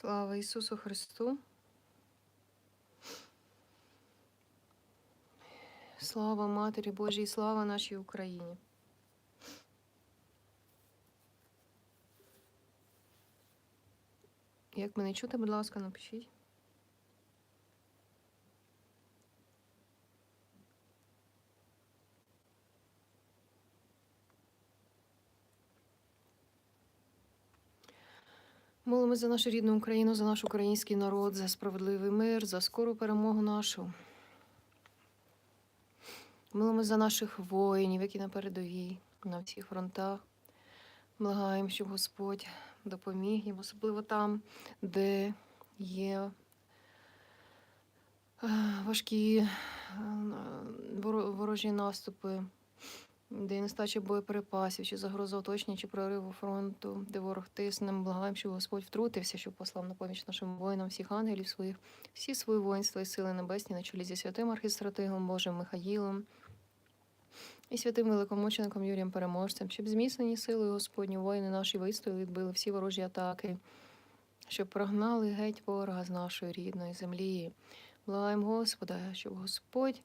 Слава Ісусу Христу. Слава Матері Божій, слава нашій Україні. Як мене чути, будь ласка, напишіть. Молимось за нашу рідну Україну, за наш український народ, за справедливий мир, за скору перемогу нашу. Молимось за наших воїнів, які на передовій, на всіх фронтах. Благаємо, щоб Господь допоміг їм, особливо там, де є е, важкі е, ворожі наступи, де нестача боєприпасів, чи загроза оточення, чи прориву фронту, де ворог тисне. Благаємо, щоб Господь втрутився, щоб послав на поміч нашим воїнам всіх ангелів своїх, всі свої воїнства і сили небесні на чолі зі святим архістратигом Божим Михаїлом і святим великомучеником Юрієм Переможцем, щоб зміцнені силою Господні воїни наші вистояли, відбили всі ворожі атаки, щоб прогнали геть ворога з нашої рідної землі. Благаємо Господа, щоб Господь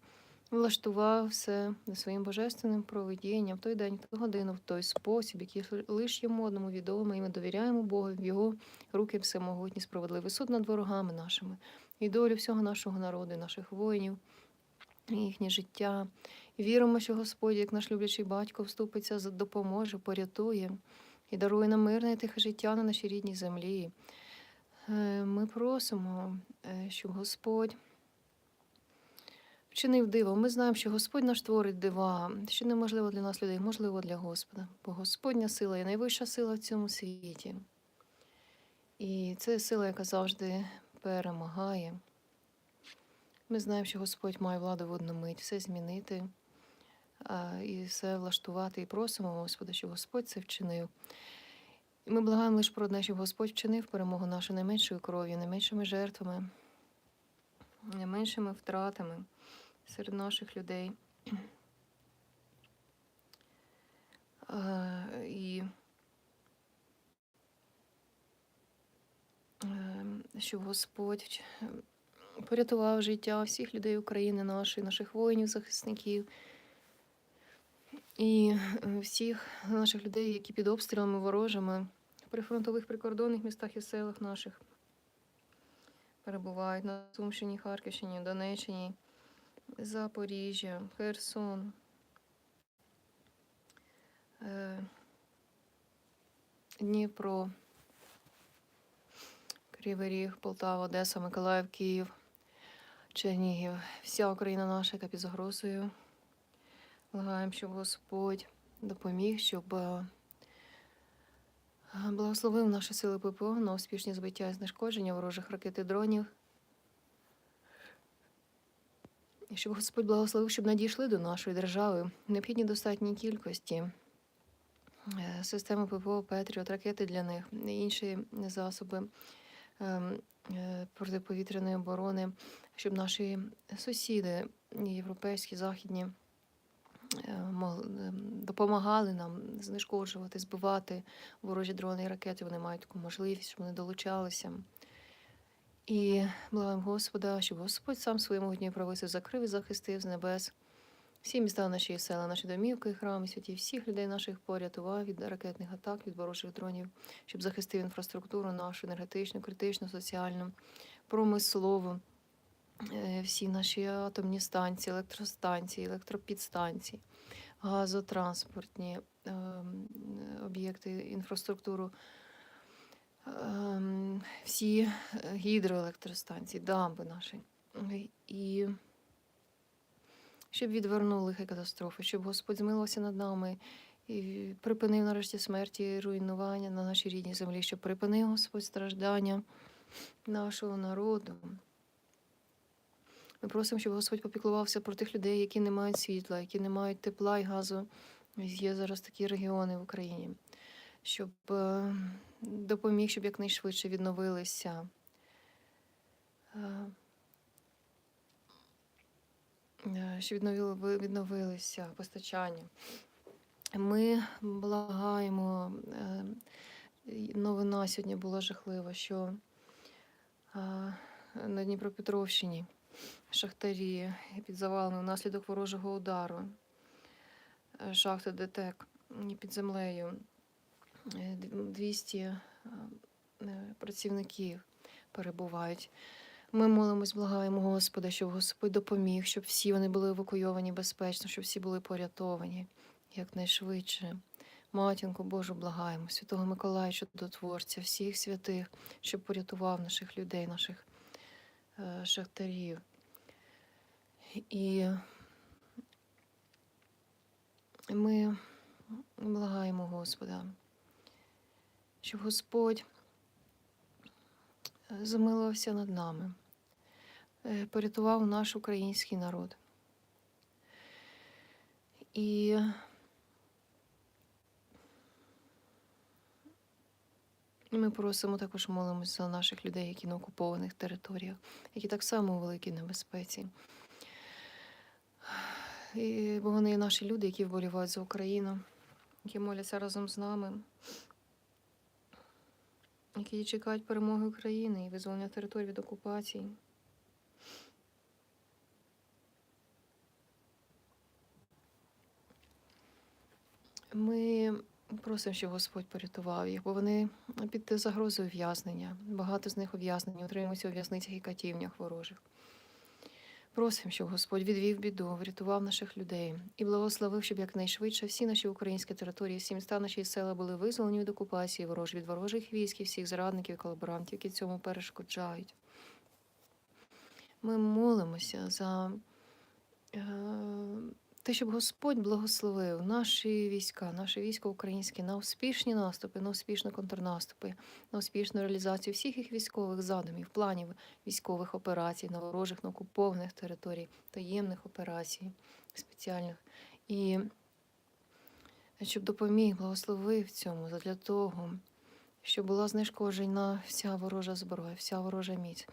влаштував все своїм божественним провидінням в той день, в ту годину, в той спосіб, який лише йому одному відомий, і ми довіряємо Богу в його руки всемогутні, справедливий суд над ворогами нашими, і долю всього нашого народу, і наших воїнів, і їхнє життя. Віримо, що Господь, як наш люблячий батько, вступиться, допоможе, порятує і дарує нам мирне і тихе життя на нашій рідній землі. Е, Ми просимо, е, щоб Господь вчинив диво. Ми знаємо, що Господь наш творить дива, що неможливо для нас людей, можливо для Господа. Бо Господня сила є найвища сила в цьому світі. І це сила, яка завжди перемагає. Ми знаємо, що Господь має владу в одну мить все змінити і все влаштувати. І просимо Господа, щоб Господь це вчинив. І ми благаємо лише про одне, щоб Господь вчинив перемогу нашу найменшою кров'ю, найменшими жертвами, найменшими втратами серед наших людей. І ем, щоб Господь порятував життя всіх людей України нашої, наших воїнів, захисників і е, всіх наших людей, які під обстрілами ворожими в прифронтових прикордонних містах і селах наших перебувають на Сумщині, Харківщині, Донеччині, Запоріжжя, Херсон. е, Дніпро, Кривий Ріг, Полтава, Одеса, Миколаїв, Київ, Чернігів, вся Україна наша, яка під загрозою. Благаємо, щоб Господь допоміг, щоб е, благословив наші сили ППО на успішні збиття і знешкодження ворожих ракет і дронів. І щоб Господь благословив, щоб надійшли до нашої держави в необхідній достатній кількості е, системи ППО, Петріот, ракети для них, інші засоби ем, е, протиповітряної оборони, щоб наші сусіди, європейські, західні, е, ем, допомагали нам знешкоджувати, збивати ворожі дрони і ракети. Вони мають таку можливість, щоб вони долучалися. І благаємо Господа, щоб Господь сам своєму могутньою правицею закрив і захистив з небес всі міста наші села, наші домівки, храми, святі, всіх людей наших порятував від ракетних атак, від ворожих дронів, щоб захистив інфраструктуру нашу енергетичну, критичну, соціальну, промислову, е, всі наші атомні станції, електростанції, електропідстанції, газотранспортні ем, об'єкти, інфраструктуру. Ем, Всі е, гідроелектростанції, дамби наші. І щоб відвернули лихі катастрофи, щоб Господь змилився над нами і припинив нарешті смерті і руйнування на нашій рідній землі, щоб припинив Господь страждання нашого народу. Ми просимо, щоб Господь попіклувався про тих людей, які не мають світла, які не мають тепла і газу. Є зараз такі регіони в Україні, щоб е, допоміг, щоб якнайшвидше відновилися. е, е, Щоб відновилися постачання. Ми благаємо. е, Новина сьогодні була жахлива, що на Дніпропетровщині. Шахтарі під завалами внаслідок ворожого удару. Е, Шахти ДТЕК під землею. Е, д- 200 е, е, працівників перебувають. Ми молимось, благаємо Господа, щоб Господь допоміг, щоб всі вони були евакуйовані безпечно, щоб всі були порятовані якнайшвидше. Матінку Божу, благаємо, Святого Миколая, чудотворця, всіх святих, щоб порятував наших людей, наших е, шахтарів. І ми благаємо Господа, щоб Господь е, замилувався над нами, е, порятував наш український народ. І ми просимо також молимося за наших людей, які на окупованих територіях, які так само у великій небезпеці. І, бо вони наші люди, які вболівають за Україну, які моляться разом з нами, які чекають перемоги України і визволення територій від окупації. Ми просимо, щоб Господь порятував їх, бо вони під загрозою ув'язнення. Багато з них ув'язнені, утримуються у в'язницях і катівнях ворожих. Просимо, щоб Господь відвів біду, врятував наших людей і благословив, щоб якнайшвидше всі наші українські території, всі міста наші села були визволені від окупації ворож, від ворожих військ і всіх зрадників і колаборантів, які цьому перешкоджають. Ми молимося за е, те, щоб Господь благословив наші війська, наше військо українське на успішні наступи, на успішні контрнаступи, на успішну реалізацію всіх їх військових задумів, планів військових операцій на ворожих, на окупованих територій, таємних операцій спеціальних. І щоб допоміг, благословив цьому для того, щоб була знешкоджена вся ворожа зброя, вся ворожа міць.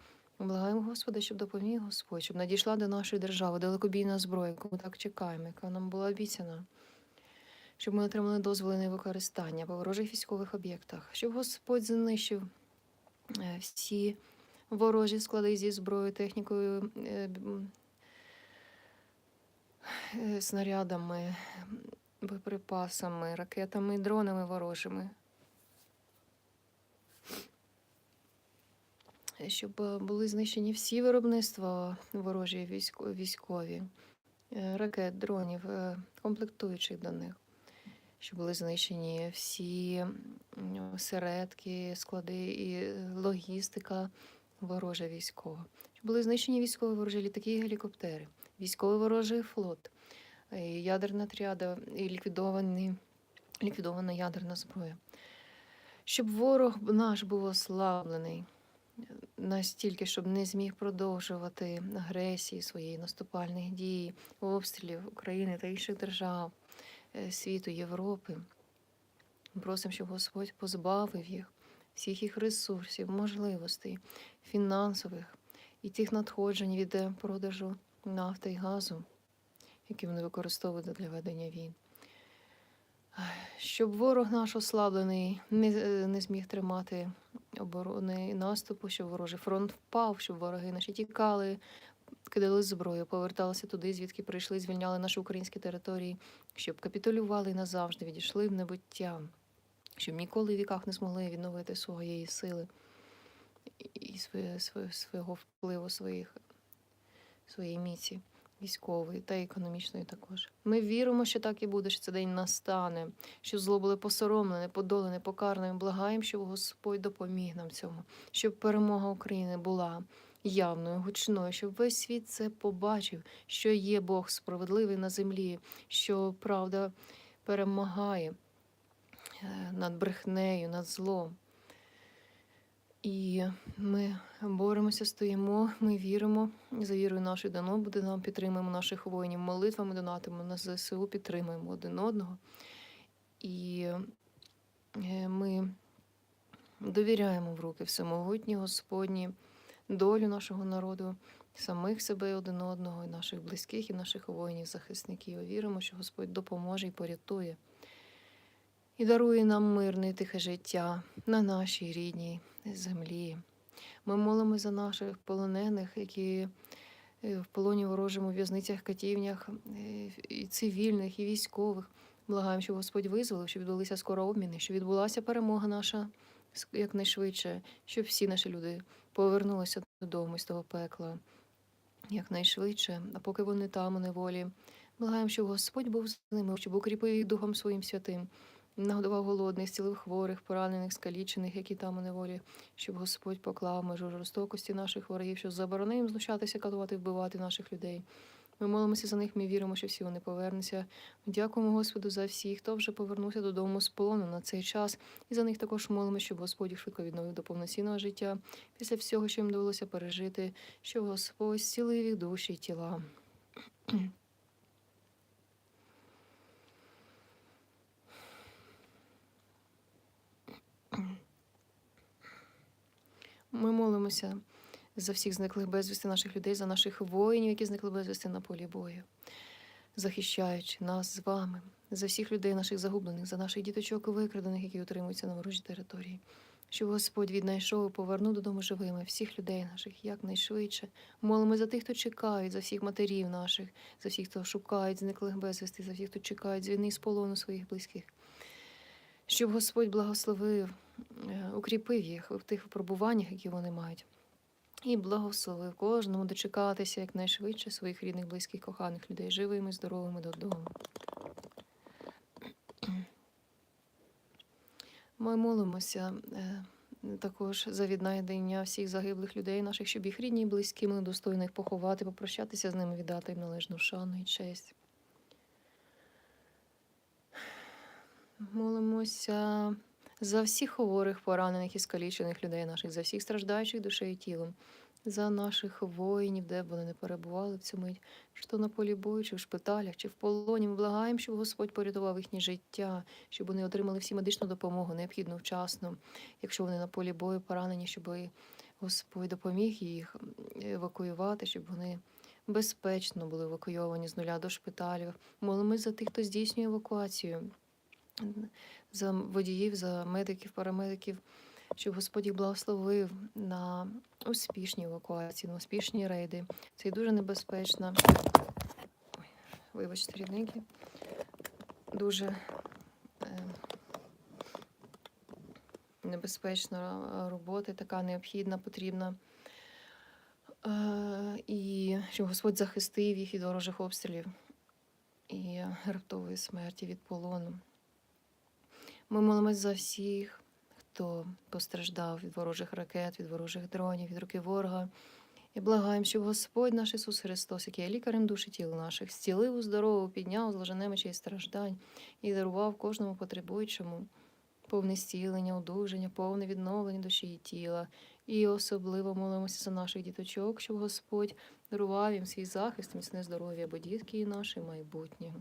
Благаємо Господа, щоб допоміг Господь, щоб надійшла до нашої держави далекобійна зброя, яку ми так чекаємо, яка нам була обіцяна, щоб ми отримали дозволи на використання по ворожих військових об'єктах, щоб Господь знищив е, всі ворожі склади зі зброєю, технікою, е, е, снарядами, боєприпасами, ракетами, дронами ворожими. Щоб е, були знищені всі виробництва ворожі військові, е, ракет, дронів, е, комплектуючих до них, щоб були знищені всі осередки, склади і логістика ворожа військова, щоб були знищені військові ворожі літаки і гелікоптери, військовий ворожий флот, ядерна тріада і ліквідовані, ліквідована ядерна зброя. Щоб ворог наш був ослаблений настільки, щоб не зміг продовжувати агресії своєї наступальних дій, обстрілів України та інших держав е, світу, Європи. Просимо, щоб Господь позбавив їх всіх їх ресурсів, можливостей, фінансових і тих надходжень від е, продажу нафти і газу, які вони використовують для ведення війн. Щоб ворог наш ослаблений не, е, не зміг тримати оборони наступу, щоб ворожий фронт впав, щоб вороги наші тікали, кидали зброю, поверталися туди, звідки прийшли, звільняли наші українські території, щоб капітулювали і назавжди, відійшли в небуття, щоб ніколи в віках не змогли відновити своєї сили і своє, своє, свого впливу, своїх, своєї міці військової та економічної також. Ми віримо, що так і буде, що цей день настане, що зло було посоромлене, подолене, покаране. Ми Благаємо, щоб Господь допоміг нам цьому, щоб перемога України була явною, гучною, щоб весь світ це побачив, що є Бог справедливий на землі, що правда перемагає е, над брехнею, над злом. І ми боремося, стоїмо, ми віримо. За вірою нашою дано буде нам, підтримуємо наших воїнів молитвами, донатимо на ЗСУ, підтримуємо один одного. І е, ми довіряємо в руки всемогутні Господні долю нашого народу, самих себе один одного, і наших близьких, і наших воїнів, захисників. Віримо, що Господь допоможе і порятує. І дарує нам мирне і тихе життя на нашій рідній землі. Ми молимо за наших полонених, які е, в полоні ворожому, в'язницях, катівнях, е, і цивільних, і військових. Благаємо, щоб Господь визволив, щоб відбулися скоро обміни, щоб відбулася перемога наша якнайшвидше, щоб всі наші люди повернулися додому з того пекла якнайшвидше, а поки вони там у неволі. Благаємо, щоб Господь був з ними, щоб укріпив їх Духом Своїм святим, нагодував голодних, зцілив хворих, поранених, скалічених, які там у неволі, щоб Господь поклав межу жорстокості наших ворогів, що заборонив їм знущатися, катувати, вбивати наших людей. Ми молимося за них, ми віримо, що всі вони повернуться. Дякуємо Господу за всіх, хто вже повернувся додому з полону на цей час. І за них також молимося, щоб Господь їх швидко відновив до повноцінного життя після всього, що їм довелося пережити, щоб Господь зцілив їх душі й тіла. Ми молимося за всіх зниклих безвісти наших людей, за наших воїнів, які зникли безвісти на полі бою, захищаючи нас з вами, за всіх людей наших загублених, за наших діточок викрадених, які утримуються на ворожій території. Щоб Господь віднайшов і повернув додому живими всіх людей наших якнайшвидше. Молимо за тих, хто чекають, за всіх матерів наших, за всіх, хто шукають зниклих безвісти, за всіх, хто чекають з війни з полону своїх близьких. Щоб Господь благословив, укріпив їх в тих випробуваннях, які вони мають. І благословив кожному дочекатися якнайшвидше своїх рідних, близьких, коханих людей, живими, здоровими додому. Ми молимося е, також за віднайдення всіх загиблих людей наших, щоб їх рідні і близькі могли достойно їх поховати, попрощатися з ними, віддати їм належну шану і честь. Молимося за всіх хворих, поранених і скалічених людей наших, за всіх страждаючих душею і тілом, за наших воїнів, де б вони не перебували в цю мить, то на полі бою, чи в шпиталях, чи в полоні. Ми благаємо, щоб Господь порятував їхнє життя, щоб вони отримали всі медичну допомогу, необхідну вчасно. Якщо вони на полі бою поранені, щоб Господь допоміг їх евакуювати, щоб вони безпечно були евакуйовані з нуля до шпиталів. Молимось за тих, хто здійснює евакуацію за водіїв, за медиків, парамедиків, щоб Господь їх благословив на успішні евакуації, на успішні рейди. Це дуже небезпечно. Вибачте, рідники. Дуже е, небезпечна робота, така необхідна, потрібна. Е, і щоб Господь захистив їх від ворожих обстрілів і раптової смерті від полону. Ми молимось за всіх, хто постраждав від ворожих ракет, від ворожих дронів, від руки ворога. І благаємо, щоб Господь наш Ісус Христос, який є лікарем душі тіл наших, зцілив, уздоровив, підняв зложене немочі страждань і дарував кожному потребуючому повне зцілення, одужання, повне відновлення душі і тіла. І особливо молимося за наших діточок, щоб Господь дарував їм свій захист, міцне здоров'я, бо дітки і наше майбутнє.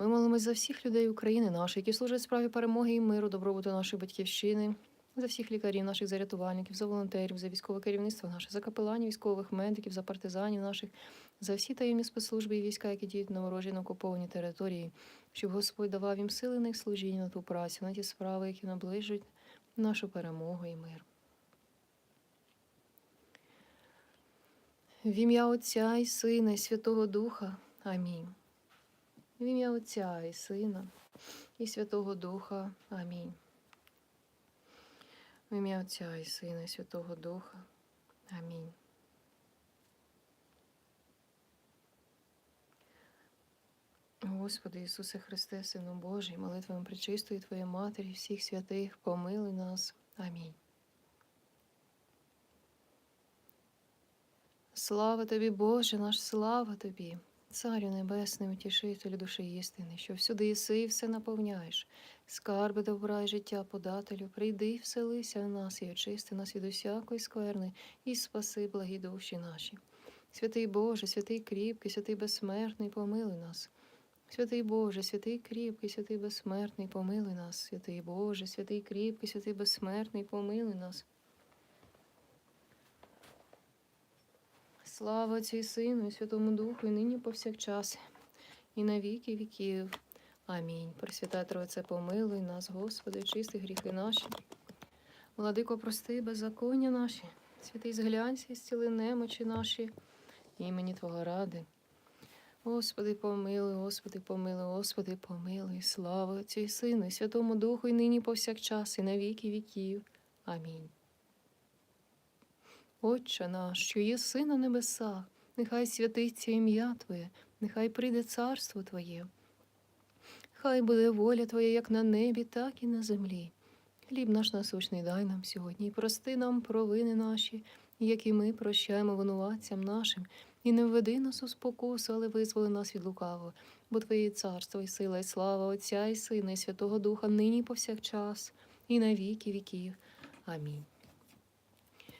Ми молимось за всіх людей України нашої, які служать справі перемоги і миру, добробуту нашої батьківщини, за всіх лікарів, наших за рятувальників, за волонтерів, за військове керівництво наше, за капеланів, військових медиків, за партизанів наших, за всі таємні спецслужби і війська, які діють на ворожій на окупованій території, щоб Господь давав їм сили на їх служіння, на ту працю, на ті справи, які наближують нашу перемогу і мир. В ім'я Отця і Сина, і Святого Духа. Амінь. В ім'я Отця і Сина, і Святого Духа. Амінь. В ім'я Отця і Сина, і Святого Духа. Амінь. Господи Ісусе Христе, Сину Божий, молитвами пречистої Твоєї Матері, всіх святих, помилуй нас. Амінь. Слава тобі, Боже, наш слава тобі, Царю Небесний, утішителю душі істини, що всюди єси і все наповняєш. Скарби добра і життя подателю, прийди, вселися в нас і очисти нас від усякої скверни, і спаси благі душі наші. Святий Боже, святий кріпкий, святий безсмертний, помилуй нас. Святий Боже, святий кріпкий, святий безсмертний, помилуй нас. Святий Боже, святий кріпкий, святий безсмертний, помилуй нас. Слава Отцю Сину, і Святому Духу, і нині повсякчас, і на віки віків. Амінь. Пресвята Тройце, помилуй нас, Господи, чисти гріхи наші. Владико, прости беззаконня наші, святий зглянься і зціли немочі наші, імені Твого ради. Господи, помилуй, Господи, помилуй, Господи, помилуй, слава Отцю Сину, і Святому Духу, і нині повсякчас, і на віки віків. Амінь. Отче наш, що єси на небесах, нехай святиться ім'я Твоє, нехай прийде царство Твоє. Хай буде воля Твоя як на небі, так і на землі. Хліб наш насущний дай нам сьогодні, і прости нам провини наші, як і ми прощаємо винуватцям нашим, і не введи нас у спокусу, але визволи нас від лукавого, бо Твоє царство і сила, і слава Отця і Сина, і Святого Духа, нині повсякчас, і на віки віків. Амінь.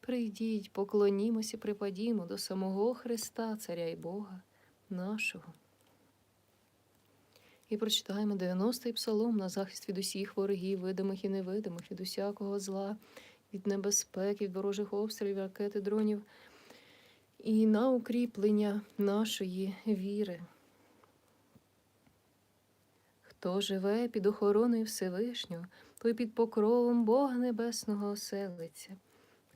Прийдіть, поклонімось і припадімо до самого Христа, Царя і Бога нашого. І прочитаємо 90-й псалом на захист від усіх ворогів, видимих і невидимих, від усякого зла, від небезпек, від ворожих обстрілів, ракети, дронів, і на укріплення нашої віри. Хто живе під охороною Всевишнього, той під покровом Бога Небесного оселиться.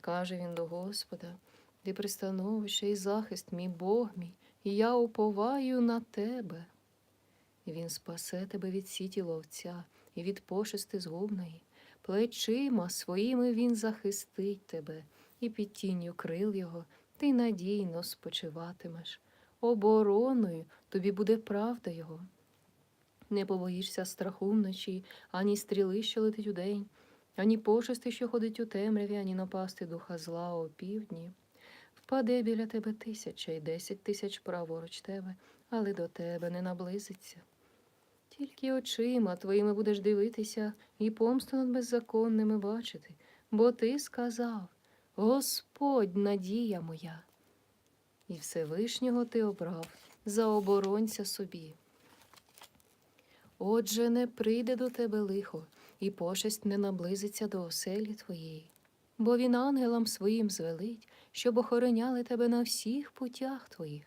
Каже він до Господа, ти пристановище і захист, мій Бог мій, і я уповаю на тебе. Він спасе тебе від сіті ловця і від пошести згубної. Плечима своїми він захистить тебе, і під тінню крил його ти надійно спочиватимеш. Обороною тобі буде правда його. Не побоїшся страху вночі, ані стріли, що летить удень, ані пошести, що ходить у темряві, ані напасти духа зла о півдні. Впаде біля тебе тисяча і десять тисяч праворуч тебе, але до тебе не наблизиться. Тільки очима твоїми будеш дивитися і помсту над беззаконними бачити, бо ти сказав Господь надія моя. І Всевишнього ти обрав за оборонця собі. Отже, не прийде до тебе лихо, і пошесть не наблизиться до оселі твоєї, бо він ангелам своїм звелить, щоб охороняли тебе на всіх путях твоїх.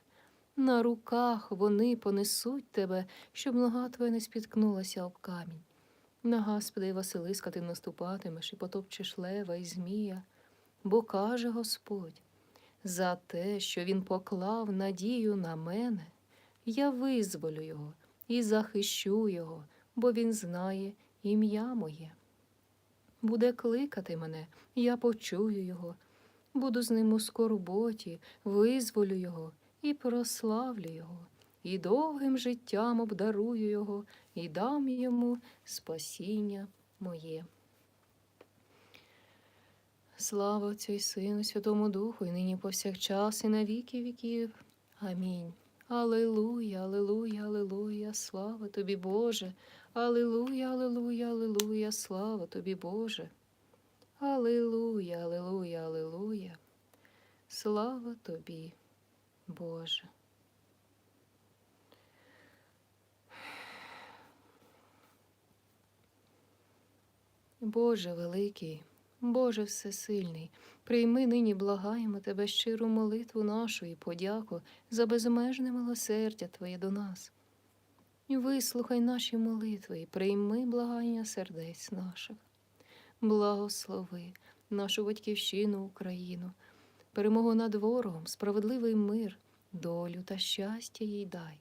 На руках вони понесуть тебе, щоб нога твоя не спіткнулася об камінь. На Господа Василиска ти наступатимеш і потопчеш лева і змія, бо каже Господь, за те, що він поклав надію на мене, я визволю його і захищу його, бо він знає ім'я моє. Буде кликати мене, я почую його, буду з ним у скорботі, визволю його і прославлю його, і довгим життям обдарую його, і дам йому спасіння моє. Слава Отцю Сину, Святому Духу, і нині повсякчас, і на віки віків. Амінь. Алилуя, алилуя, алилуя, слава тобі, Боже. Алилуя, алилуя, алилуя, слава тобі, Боже. Алилуя, алилуя, алилуя. Слава тобі, Боже. Боже великий, Боже всесильний, прийми нині, благаємо Тебе щиру молитву нашу і подяку за безмежне милосердя Твоє до нас. Вислухай наші молитви прийми благання сердець наших. Благослови нашу батьківщину Україну, перемогу над ворогом, справедливий мир, долю та щастя їй дай.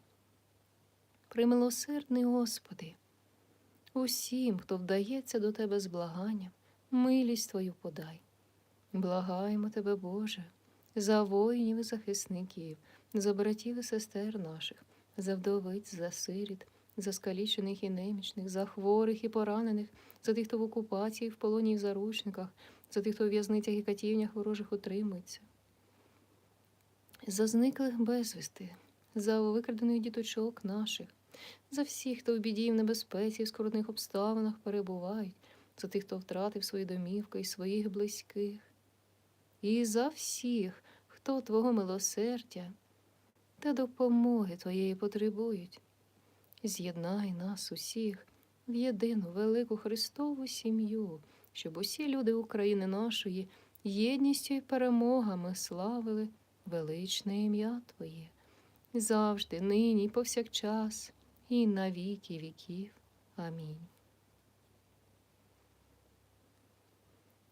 Примилосердний Господи, усім, хто вдається до Тебе з благанням, милість Твою подай. Благаємо Тебе, Боже, за воїнів і захисників, за братів і сестер наших, за вдовиць, за сиріт, за скалічених і немічних, за хворих і поранених, за тих, хто в окупації, в полоні і в заручниках, за тих, хто в в'язницях і катівнях ворожих утримується, за зниклих безвісти, за викрадених діточок наших, за всіх, хто в біді і в небезпеці, в скоротних обставинах перебувають, за тих, хто втратив свої домівки і своїх близьких, і за всіх, хто Твого милосердя та допомоги Твоєї потребують. З'єднай нас усіх в єдину велику Христову сім'ю, щоб усі люди України нашої єдністю і перемогами славили величне ім'я Твоє, завжди, нині, повсякчас, і на віки віків. Амінь.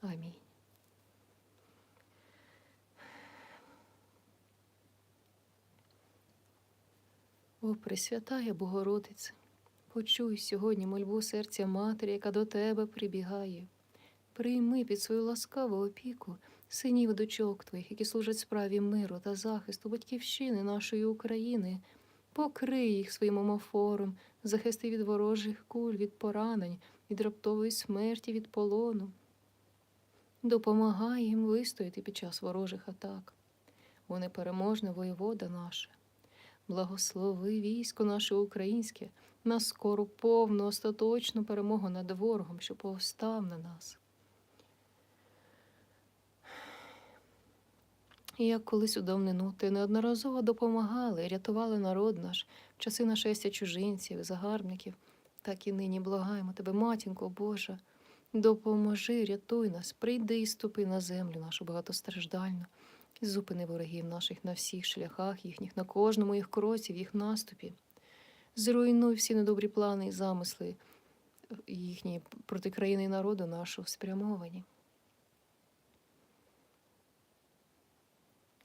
Амінь. О, Пресвятая Богородице, почуй сьогодні мольбу серця Матері, яка до Тебе прибігає. Прийми під свою ласкаву опіку синів дочок Твоїх, які служать справі миру та захисту батьківщини нашої України. Покрий їх своїм омофором, захисти від ворожих куль, від поранень, від раптової смерті, від полону. Допомагай їм вистояти під час ворожих атак. О непереможна воєвода наша. Благослови військо наше українське на скору повну остаточну перемогу над ворогом, що повстав на нас. І як колись у давнину ти неодноразово допомагали і рятували народ наш в часи нашестя чужинців, загарбників, так і нині благаємо тебе, матінко Божа, допоможи, рятуй нас, прийди і ступи на землю нашу багатостраждальну, зупини ворогів наших на всіх шляхах їхніх, на кожному їх кроці, в їх наступі. Зруйнуй всі недобрі плани і замисли їхні проти країни і народу нашого спрямовані.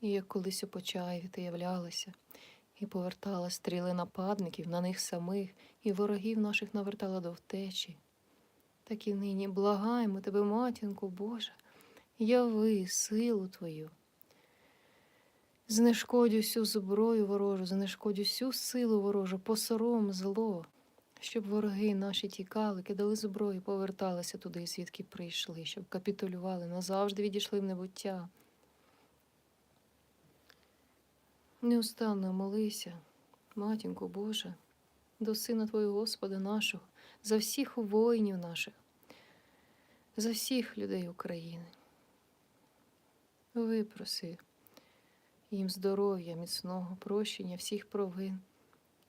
І як колись у Почаєві ти являлася, і повертала стріли нападників на них самих, і ворогів наших навертала до втечі. Так і нині благаємо тебе, матінку Божа, яви силу Твою. Знешкодь усю зброю ворожу, знешкодь усю силу ворожу, посором зло, щоб вороги наші тікали, кидали зброю, поверталися туди, звідки прийшли, щоб капітулювали, назавжди відійшли в небуття. Неустанно молися, матінко Божа, до Сина Твого Господа нашого, за всіх воїнів наших, за всіх людей України. Випроси їм здоров'я, міцного, прощення всіх провин,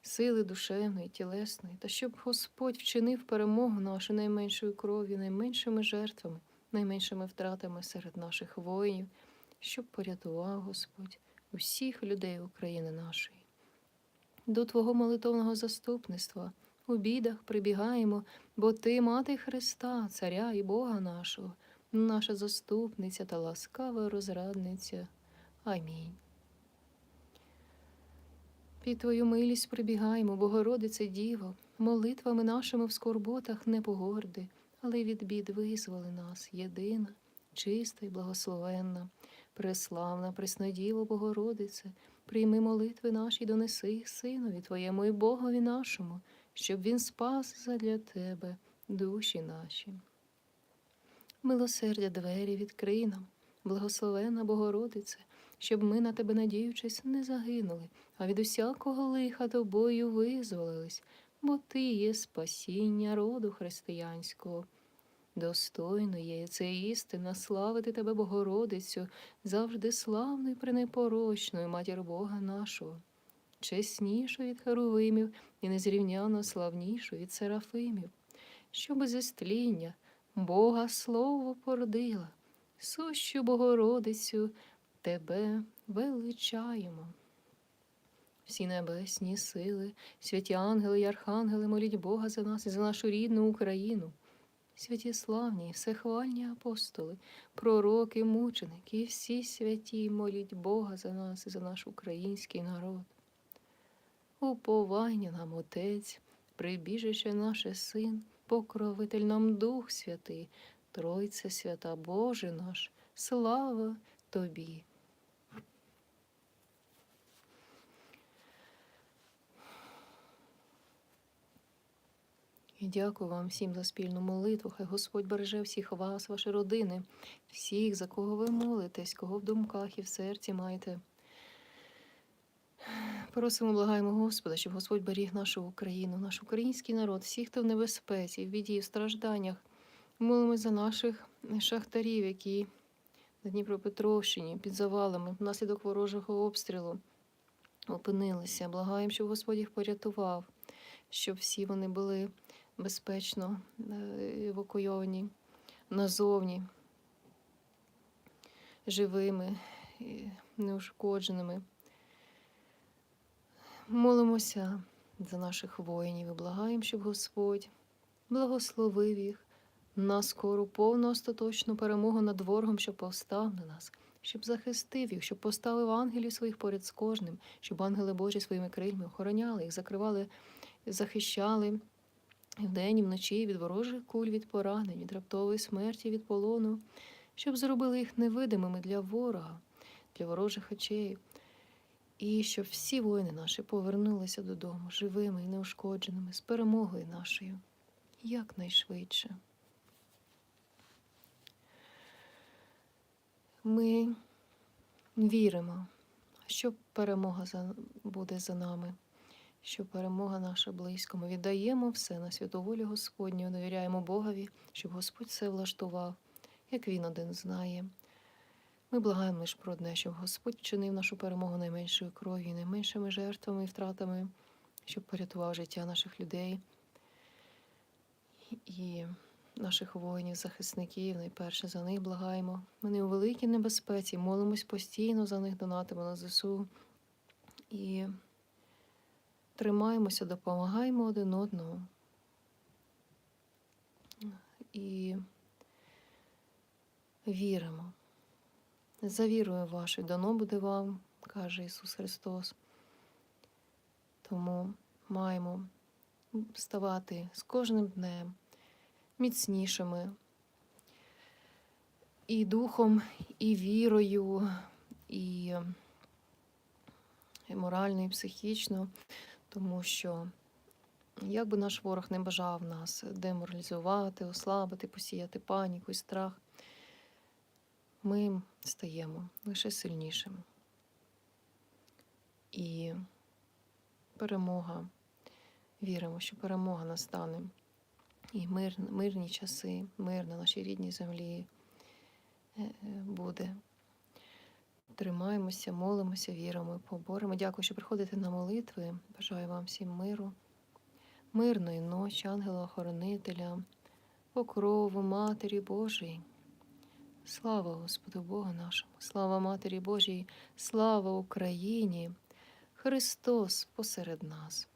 сили душевної, тілесної, та щоб Господь вчинив перемогу нашу найменшою кров'ю, найменшими жертвами, найменшими втратами серед наших воїнів, щоб порятував Господь усіх людей України нашої. До Твого молитовного заступництва у бідах прибігаємо, бо Ти, мати Христа, Царя і Бога нашого, наша заступниця та ласкава розрадниця. Амінь. Під Твою милість прибігаємо, Богородице Діво, молитвами нашими в скорботах не погорди, але від бід визволи нас, єдина, чиста й благословенна. Преславна, Преснодіво Богородице, прийми молитви наші, донеси їх Синові Твоєму і Богові нашому, щоб Він спас задля Тебе душі наші. Милосердя двері відкрий нам, благословена Богородице, щоб ми на тебе, надіючись, не загинули, а від усякого лиха тобою визволились, бо Ти є спасіння роду християнського. Достойно є це істина славити тебе, Богородицю, завжди славною пренепорочною матір Бога нашого, чеснішу від Херувимів і незрівняно славнішу від Серафимів, що без істління Бога Слово породила, сущу Богородицю тебе величаємо. всі небесні сили, святі ангели й архангели, моліть Бога за нас і за нашу рідну Україну. Святі славні, всехвальні апостоли, пророки, мученики, і всі святі, моліть Бога за нас і за наш український народ. Уповання нам Отець, прибіжище наше Син, покровитель нам Дух Святий, Тройце свята Боже наш, слава Тобі. Дякую вам всім за спільну молитву. Хай Господь береже всіх вас, ваші родини, всіх, за кого ви молитесь, кого в думках і в серці маєте. Просимо, благаємо Господа, щоб Господь беріг нашу Україну, наш український народ, всіх, хто в небезпеці, в біді, в стражданнях. Молимось за наших шахтарів, які на Дніпропетровщині під завалами внаслідок ворожого обстрілу опинилися. Благаємо, щоб Господь їх порятував, щоб всі вони були безпечно е, евакуйовані назовні, живими, неушкодженими. Молимося за наших воїнів і благаємо, щоб Господь благословив їх на скору повну остаточну перемогу над ворогом, що повстав на нас, щоб захистив їх, щоб поставив ангелів своїх поряд з кожним, щоб ангели Божі своїми крильми охороняли їх, закривали, захищали вдень і вночі від ворожих куль, від поранень, від раптової смерті, від полону, щоб зробили їх невидимими для ворога, для ворожих очей. І щоб всі воїни наші повернулися додому живими і неушкодженими, з перемогою нашою якнайшвидше. Ми віримо, що перемога буде за нами, що перемога наша близько. Ми віддаємо все на святу волю Господню, довіряємо Богові, щоб Господь все влаштував, як Він один знає. Ми благаємо лише про одне, щоб Господь вчинив нашу перемогу найменшою кров'ю, найменшими жертвами і втратами, щоб порятував життя наших людей і наших воїнів, захисників. Найперше за них благаємо. Ми у великій небезпеці, молимось постійно за них, донатимо на ЗСУ і тримаємося, допомагаємо один одному. І віримо. За вірою вашою дано буде вам, каже Ісус Христос. Тому маємо ставати з кожним днем міцнішими і духом, і вірою, і морально, і психічно, тому що як би наш ворог не бажав нас деморалізувати, ослабити, посіяти паніку і страх, ми стаємо лише сильнішими. І перемога, віримо, що перемога настане. І мир, мирні часи, мир на нашій рідній землі е, буде. Тримаємося, молимося, віримо, поборемо. Дякую, що приходите на молитви. Бажаю вам всім миру, мирної ночі, ангела-охоронителя, покрову Матері Божої. Слава Господу Богу нашому, слава Матері Божій, слава Україні, Христос посеред нас.